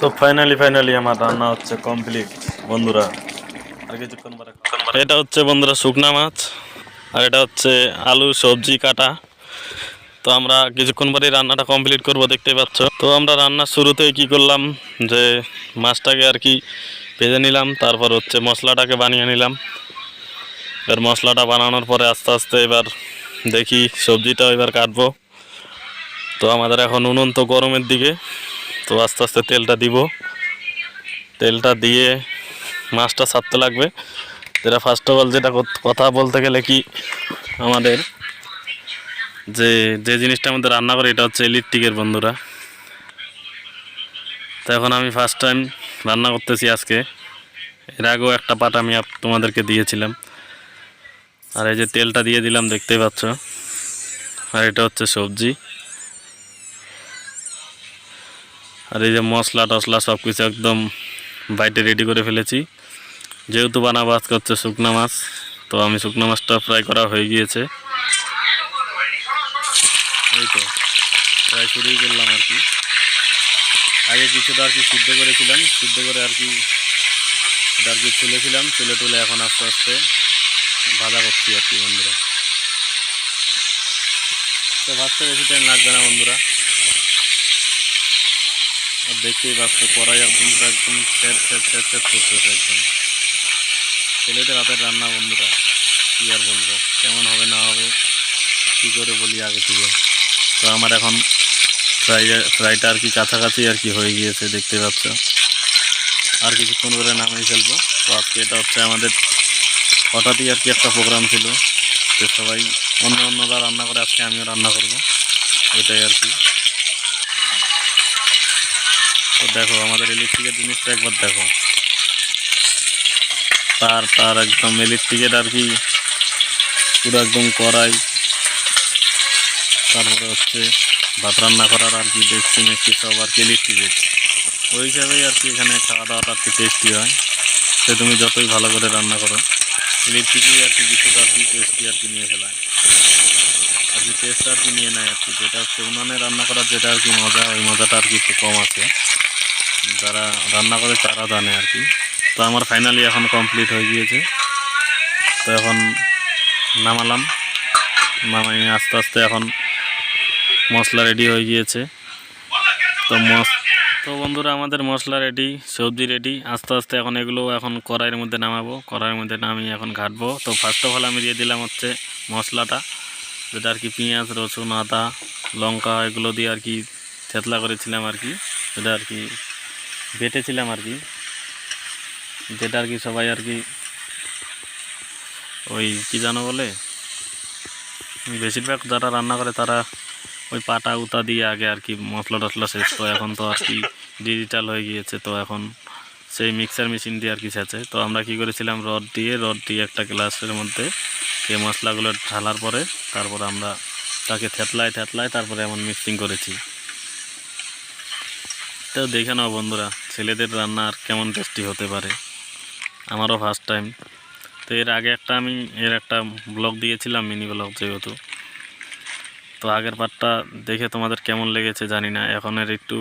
তো finally finally আমার রান্না হচ্ছে কমপ্লিট বন্ধুরা। আর কিছুক্ষণ এটা হচ্ছে বন্ধুরা শুকনা মাছ, আর এটা হচ্ছে আলু সবজি কাটা। তো আমরা কিছুক্ষণ পরে রান্নাটা কমপ্লিট করব দেখতে পাচ্ছ। তো আমরা রান্নার শুরুতেই কি করলাম, যে মাছটাকে আর কি ভেজে নিলাম, তারপর হচ্ছে মশলাটাকে বানিয়ে নিলাম। এবার মশলাটা বানানোর পরে আস্তে আস্তে এবার দেখি সবজিটা এবার কাটবো। তো আমাদের এখন উনুন তো গরমের দিকে। তো আস্তে আস্তে তেলটা দিব। তেলটা দিয়ে মাছটা ছাড়তে লাগবে। যেটা ফার্স্ট অফ অল যেটা কথা বলতে গেলে কি আমাদের যে যে জিনিসটা আমাদের রান্না করে এটা হচ্ছে ইলেকট্রিকের বন্ধুরা। তো এখন আমি ফার্স্ট টাইম রান্না করতেছি আজকে। এর আগেও একটা পাট আমি তোমাদেরকে দিয়েছিলাম। আর এই যে তেলটা দিয়ে দিলাম, দেখতেই পাচ্ছ। আর এটা হচ্ছে সবজি। আর এই যে মশলা টশলা সব কিছু একদম বাইটে রেডি করে ফেলেছি। যেহেতু বানাবো আজকে হচ্ছে শুকনা মাছ, তো আমি শুকনো মাছটা ফ্রাই করা হয়ে গিয়েছে। এই তো প্রায় শুরুই করলাম আর কি। আগে কিছুটা আর কি সিদ্ধ করেছিলাম, সিদ্ধ করে আর কি এটা আর কি তুলেছিলাম তুলে তুলে এখন আস্তে আস্তে ভাজা করছি আর কি বন্ধুরা। তো ভাজতে বেশি টাইম লাগবে না বন্ধুরা। আর দেখতেই পাচ্ছ, কড়াই একদম পুরো একদম স্যার স্যার স্যার স্যার করতেছে একদম। ছেলেদের হাতের রান্না বন্ধুরা, কী আর বলব, কেমন হবে না হবে, কী করে বলি আগে থেকে। তো আমার এখন ফ্রাই, ফ্রাইটা আর কি কাছাকাছি আর কি হয়ে গিয়েছে, দেখতে পাচ্ছ। আর কিছুক্ষণ করে নামিয়ে ফেলব। তো আজকে এটা হচ্ছে আমাদের হঠাৎই আর কি একটা প্রোগ্রাম ছিল তো সবাই অন্য অন্যরা রান্না করে, আজকে আমিও রান্না করব। এটাই আর কি। তো দেখো আমাদের ইলেকট্রিকের জিনিসটা একবার দেখো তার তার একদম ইলেকট্রিকের আর কি পুরো একদম কড়াই তারপরে হচ্ছে ভাত রান্না করার আর কি দেখছি মেখছি সব আর কি ইলেকট্রিকের ওই হিসাবেই আর কি এখানে খাওয়া দাওয়াটা আর কি টেস্টি হয় সে তুমি যতই ভালো করে রান্না করো ইলেকট্রিকই আর কি কিছুটা আর কি টেস্টি আর কি নিয়ে ফেলায় আর কি টেস্ট আর কি নিয়ে নেয় আর কি যেটা হচ্ছে উনানে রান্না করার যেটা আর কি মজা ওই মজাটা আর কি একটু কম আছে যারা রান্না করে তারা জানে আর কি। তো আমার ফাইনালি এখন কমপ্লিট হয়ে গিয়েছে। তো এখন নামালাম। নামাই আস্তে আস্তে এখন মশলা রেডি হয়ে গিয়েছে। তো মস তো বন্ধুরা, আমাদের মশলা রেডি সবজি রেডি আস্তে আস্তে এখন এগুলো এখন কড়াইয়ের মধ্যে নামাবো। কড়াইয়ের মধ্যে নামিয়ে এখন ঘাটবো। তো ফার্স্ট অফ অল আমি দিয়ে দিলাম হচ্ছে মশলাটা। যেটা আর কি পেঁয়াজ, রসুন, আদা, লঙ্কা, এগুলো দিয়ে আর কি থেতলা করেছিলাম আর কি। যেটা আর কি বেটেছিলাম আর কি। যেটা আর কি সবাই আর কি ওই কি জানো বলে? বেশিরভাগ যারা রান্না করে তারা ওই পাটা উতা দিয়ে আগে আর কি মশলা টশলা শেষ করে, এখন তো আর কি ডিজিটাল হয়ে গিয়েছে, তো এখন সেই মিক্সার মেশিন দিয়ে আর কি ছেঁচে তো আমরা কি করেছিলাম রড দিয়ে রড দিয়ে একটা গ্লাসের মধ্যে সেই মশলাগুলো ঢালার পরে তারপর আমরা তাকে থেতলায় থেতলায় তারপরে এমন মিক্সিং করেছি। তো দেখে নাও বন্ধুরা, ছেলেদের রান্না আর কেমন টেস্টি হতে পারে। আমারও ফার্স্ট টাইম তো এর আগে একটা আমি, এর একটা ব্লগ দিয়েছিলাম মিনি ব্লগ যেহেতু। তো আগের পার্টটা দেখে তোমাদের কেমন লেগেছে জানি না এখন এর একটু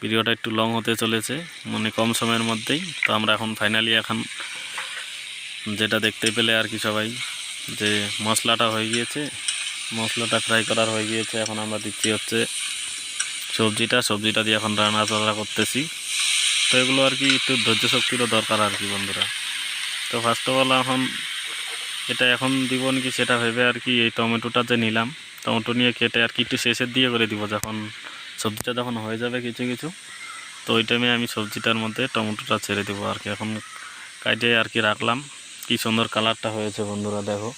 ভিডিওটা একটু লং হতে চলেছে মানে কম সময়ের মধ্যেই। তো আমরা এখন ফাইনালি এখন যেটা দেখতে পেলে আর কি সবাই, যে মশলাটা হয়ে গিয়েছে, মশলাটা ফ্রাই করার হয়ে গিয়েছে, এখন আমরা দিচ্ছি হচ্ছে সবজিটা সবজিটা দিয়ে এখন রান্না চড়া করতেছি। তো এগুলো আর কি একটু ধৈর্য শক্তিরও দরকার আর কি বন্ধুরা। তো ফার্স্ট অফ অল এখন এটা এখন দিব নাকি সেটা ভেবে আর কি এই টমেটোটা যে নিলাম, টমেটো নিয়ে কেটে আর কি একটু শেষের দিয়ে করে দিব যখন সবজিটা যখন হয়ে যাবে কিছু কিছু। তো ওই টাইমে আমি সবজিটার মধ্যে টমেটোটা ছেড়ে দেবো আর কি। এখন কাটে আর কি রাখলাম। কি সুন্দর কালারটা হয়েছে বন্ধুরা, দেখো।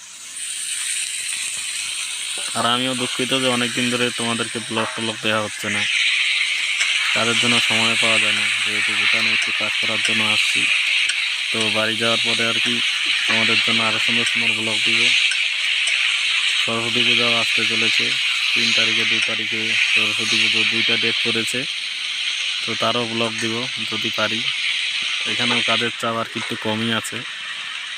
আর আমিও দুঃখিত যে অনেক দিন ধরে তোমাদেরকে ব্লগ টলগ দেওয়া হচ্ছে না। তাদের জন্য সময় পাওয়া যায় না। যেহেতু ভুটানে একটু কাজ করার জন্য আসছি। তো বাড়ি যাওয়ার পরে আর কি তোমাদের জন্য আরও সুন্দর সুন্দর ব্লগ দিব। সরস্বতী পূজাও আসতে চলেছে। তিন তারিখে দুই তারিখে সরস্বতী পুজো দুইটা ডেট করেছে। তো তারও ব্লগ দিব যদি পারি। এখানেও কাজের চাপ আর কি একটু কমই আছে।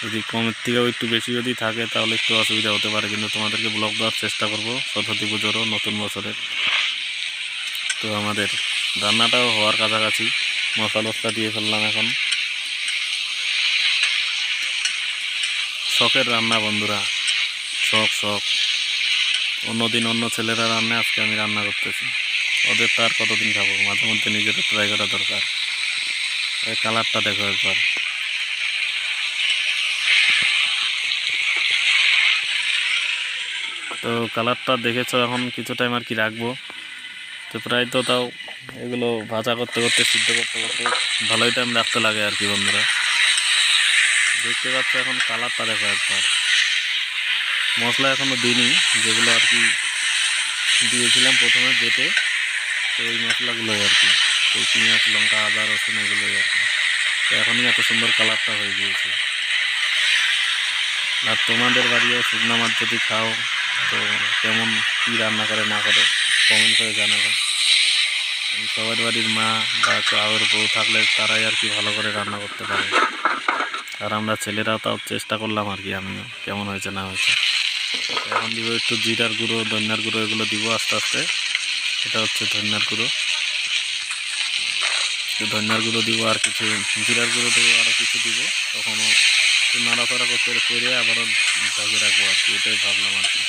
যদি কমের থেকেও একটু বেশি যদি থাকে, তাহলে একটু অসুবিধা হতে পারে। কিন্তু তোমাদেরকে ব্লগ দেওয়ার চেষ্টা করব সরস্বতী পুজোরও নতুন বছরের। তো আমাদের রান্নাটাও হওয়ার কাছাকাছি। মশলা দিয়ে ফেললাম এখন। শখের রান্না বন্ধুরা, শখ শখ। অন্যদিন অন্য ছেলেরা রান্না, আজকে আমি রান্না করতেছি। ওদের তো আর কতদিন খাব? মাঝে মধ্যে নিজেরও ট্রাই করা দরকার। এই কালারটা দেখো একবার। তো কালারটা দেখেছ, এখন কিছু টাইম আর কি রাখব। তো প্রায় তো তাও এগুলো ভাজা করতে করতে, সিদ্ধ করতে করতে ভালোই টাইম রাখতে লাগে আর কি বন্ধুরা। দেখতে পাচ্ছ এখন কালারটা দেখো একবার। মশলা এখনও দিইনি, যেগুলো আর কি দিয়েছিলাম প্রথমে বেটে, তো ওই মশলাগুলোই আর কি। তো পেঁয়াজ, লঙ্কা, আদা, রসুন এগুলোই আর কি। তো এখনই এত সুন্দর কালারটা হয়ে গিয়েছে। আর তোমাদের বাড়িও শুকনো মাছ যদি খাও তো কেমন কী রান্না করে, না করে কমেন্ট করে জানাবে সবার বাড়ির মা বা চাওয়ার বউ থাকলে তারাই আর কি ভালো করে রান্না করতে পারে। আর আমরা ছেলেরা তাও চেষ্টা করলাম আর কি, আমিও। কেমন হয়েছে, না হয়েছে। এখন দিব একটু জিরার গুঁড়ো, ধনিয়ার গুঁড়ো, এগুলো দিব আস্তে আস্তে। এটা হচ্ছে ধনিয়ার গুঁড়ো। ধনিয়ার গুঁড়ো দিব আর কিছু, জিরার গুঁড়ো দেবো আরও কিছু দিব। তখনও একটু নাড়াচাড়া করতে করে আবারও ঢাকে রাখব আর কি, এটাই ভাবলাম আর কি।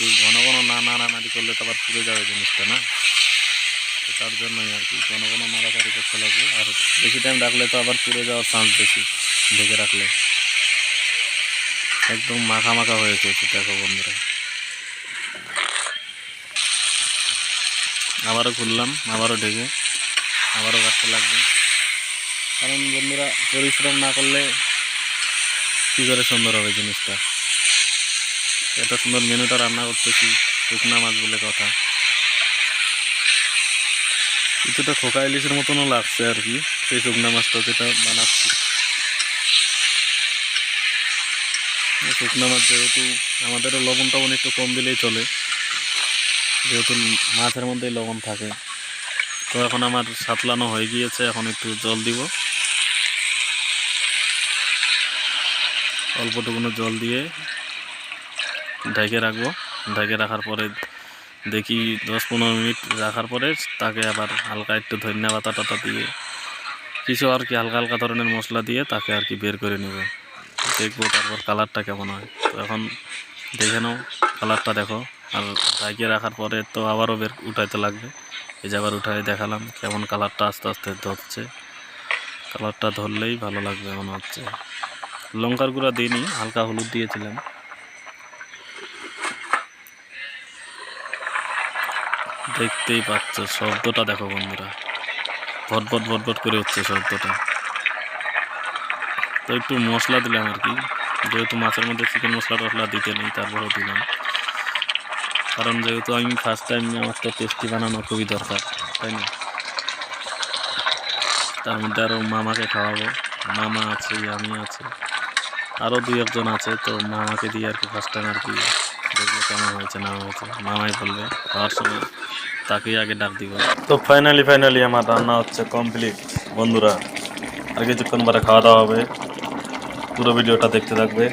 একটু ঘন ঘন না নাড়ানাড়ি করলে তো আবার পুড়ে যাবে জিনিসটা, না? তো তার জন্যই আর কি, ঘন ঘন নাড়াচাড়ি করতে লাগবে। আর বেশি টাইম রাখলে তো আবার পুড়ে যাওয়ার চান্স বেশি, ঢেকে রাখলে। একদম মাখা মাখা হয়েছে দেখো বন্ধুরা। আবারও খুললাম আবারও ঢেকে, আবারও কাটতে লাগবে। কারণ বন্ধুরা, পরিশ্রম না করলে কী করে সুন্দর হবে জিনিসটা? এত সুন্দর মেনুটা রান্না করতেছি, শুকনা মাছ বলে কথা। কিছুটা খোকা ইলিশের মতনও লাগছে আর কি, সেই শুকনা মাছটা যেটা বানাচ্ছি। শুকনা মাছ যেহেতু আমাদেরও লবণ টবণ একটু কম দিলেই চলে, যেহেতু মাছের মধ্যেই লবণ থাকে। তো এখন আমার সাতলানো হয়ে গিয়েছে, এখন একটু জল দিব। অল্পটুকুনো জল দিয়ে ঢেকে রাখব। ঢেকে রাখার পরে দেখি দশ পনেরো মিনিট রাখার পরে তাকে আবার হালকা একটু ধনিয়া পাতা টাতা দিয়ে, কিছু আর কি হালকা হালকা ধরনের মশলা দিয়ে তাকে আর কি বের করে নেব। দেখব তারপর কালারটা কেমন হয়। তো এখন দেখে নাও, কালারটা দেখো। আর ঢাকিয়ে রাখার পরে তো আবারও বের উঠাইতে লাগবে। এই যে আবার উঠাই দেখালাম কেমন কালারটা আস্তে আস্তে ধরছে। কালারটা ধরলেই ভালো লাগবে মনে হচ্ছে। লঙ্কার গুঁড়া দিইনি, হালকা হলুদ দিয়েছিলাম। দেখতেই পাচ্ছ, শব্দটা দেখো বন্ধুরা। ভটভট ভটভট করে হচ্ছে শব্দটা। তো একটু মশলা দিলাম আর কি। যেহেতু মাছের মধ্যে চিকেন মশলা টসলা দিতে নেই, তারপরেও দিলাম। কারণ যেহেতু আমি ফার্স্ট টাইম আমার তো টেস্টি বানানো খুবই দরকার, তাই না? তার মধ্যে আরও মামাকে খাওয়াবো। মামা আছে, আমি আছে। আরও দুই একজন আছে, তো মামাকে দিয়ে আর কি ফার্স্ট টাইম আর কি দেখব কেমন হয়েছে, না হয়েছে। মামাই বলবে, খাওয়ার সময় তাকেই আগে ডাক দিব। তো ফাইনালি ফাইনালি আমার রান্না হচ্ছে কমপ্লিট বন্ধুরা, আর কিছুক্ষণ পরে খাওয়া দাওয়া হবে। পুরো ভিডিওটা দেখতে থাকবে।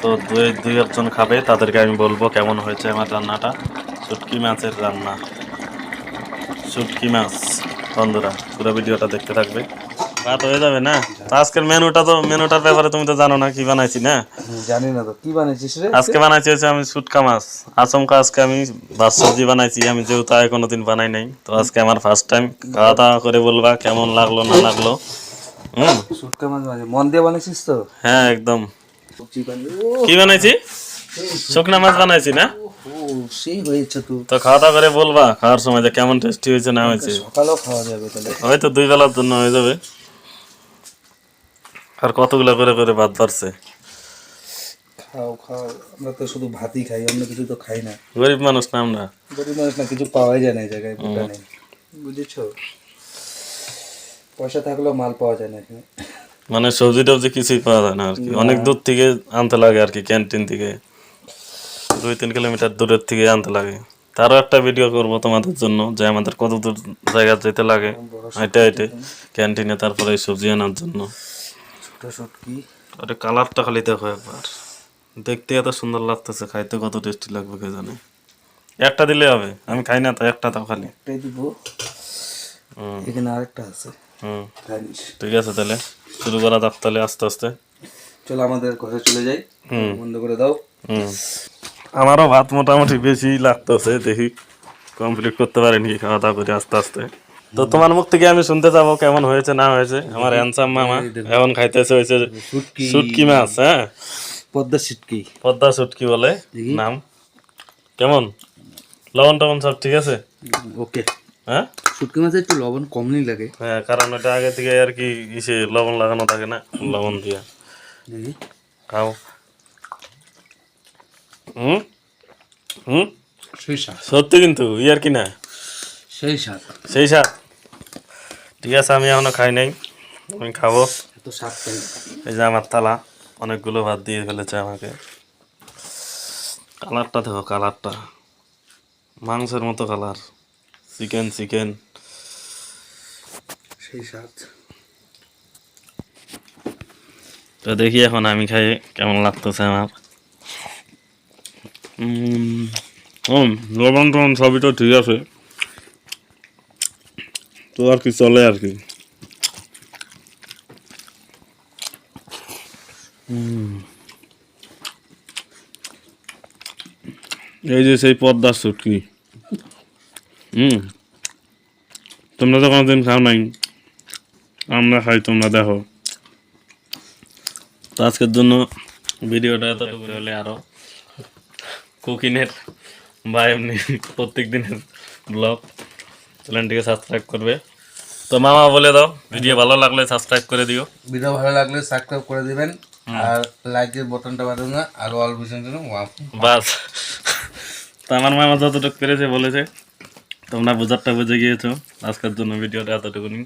তো দুই দুই একজন খাবে, তাদেরকে আমি বলব কেমন হয়েছে আমার রান্নাটা। শুটকি মাছের রান্না। শুটকি মাছ, বন্ধুরা, পুরো ভিডিওটা দেখতে থাকবে। ভাত হয়ে যাবে না? আজকের মেনুটা তো মেনুটার ব্যাপারে তুমি তো জানো না কি বানাইছি না? জানি না তো। কি বানিয়েছিস রে? আজকে বানাইছি হচ্ছে আমি শুটকা মাছ। আচমকা আজকে আমি ভাত সবজি বানাইছি। আমি যেহেতু আগে কোনোদিন বানাই নাই তো আজকে আমার ফার্স্ট টাইম খাওয়া দাওয়া করে বলবা কেমন লাগল না লাগল। হুম? শুটকা মাছ মন দিয়ে বানিয়েছিস তো? হ্যাঁ একদম। কি বানাইছি? শুকনা মাছ বানাইছি না? সেই হয়েছে তো। তো খাওয়া দাওয়া করে বলবা খাওয়ার সময় যে কেমন টেস্টি হয়েছে না হয়েছে। সকালেও খাওয়া যাবে তাহলে। হয়তো দুই বেলার জন্য হয়ে যাবে। আর কতগুলো করে করে ভাত বাড়ছে? খাও খাও। আমরা তো শুধু ভাতই খাই অন্য কিছু তো খাই না। গরিব মানুষ না আমরা? গরিব মানুষ না কিছু পাওয়াই যায় না এই জায়গায় বুঝেছ? পয়সা থাকলেও মাল পাওয়া যায় না এখানে। মানে সবজি টবজি কিছুই পাওয়া যায় না আর কি। অনেক দূর থেকে আনতে লাগে আর কি ক্যান্টিন থেকে। দুই তিন কিলোমিটার দূরের থেকে আনতে লাগে। তারও একটা ভিডিও করব তোমাদের জন্য যে আমাদের কত দূর জায়গা যেতে লাগে। হাইটে হাইটে ক্যান্টিনে তারপরে সবজি আনার জন্য। ছোট শুটকি আরে কালারটা খালি দেখো একবার। দেখতে এত সুন্দর লাগতেছে খাইতে কত টেস্টি লাগবে কে জানে। একটা দিলে হবে আমি খাই না তো একটা তাও খালি। একটাই দিব। এখানে আরেকটা আছে। হুম। ঠিক আছে তাহলে শুরু করা যাক তাহলে আস্তে আস্তে। চলো আমাদের ঘরে চলে যাই। হুম। বন্ধ করে দাও। হুম। আমারও ভাত মোটামুটি বেশি লাগতেছে দেখি। কমপ্লিট করতে পারিনি খাওয়া দাওয়া করে আস্তে আস্তে। তো তোমার মুখ থেকে আমি শুনতে যাব কেমন হয়েছে না হয়েছে। আমার হ্যান্সাম মামা এখন খাইতেছে হয়েছে শুটকি। শুটকি মাছ হ্যাঁ? পদ্মা সিটকি পদ্মা শুটকি বলে নাম? কেমন? লবণ টবণ সব ঠিক আছে? ওকে। হ্যাঁ? শুটকি মাছে একটু লবণ কমই লাগে। হ্যাঁ কারণ এটা আগে থেকে আর কি ইসে লবণ লাগানো থাকে না লবণ দিয়ে। খাও। হুম? হুম? সত্যি কিন্তু ইয়ার কি না? সেই স্বাদ সেই স্বাদ ঠিক আছে আমি এখনও খাই নাই। আমি খাব। এই যে আমার থালা অনেকগুলো ভাত দিয়ে ফেলেছে আমাকে। কালারটা দেখো কালারটা। মাংসের মতো কালার। Chicken chicken. সেই স্বাদ। তো দেখি এখন আমি খাই কেমন লাগতেছে আমার। লবণ টবণ সবই তো ঠিক আছে। তো আর কি চলে আর কি। এই যে সেই পদ্মার সুটকি। হুম। তোমরা তো কোনোদিন খাও নাই। আমরা খাই, তোমরা দেখো। তো আজকের জন্য ভিডিওটা এতটুকু হলে আরও কুকিংয়ের বা এমনি প্রত্যেক দিনের ব্লগ। চ্যানেলটিকে সাবস্ক্রাইব করবে। তো মামা বলে দাও ভিডিও ভালো লাগলে সাবস্ক্রাইব করে দিও। ভিডিও ভালো লাগলে সাবস্ক্রাইব করে দিবেন। আর লাইকের বাটনটা বাজান না আর অল ভিশন জন্য বাস। তো আমার মামা যতটুকু পেরেছে বলেছে তোমরা বোঝারটা বুঝে গিয়েছো। আজকের জন্য ভিডিওটা এতটুকুনি।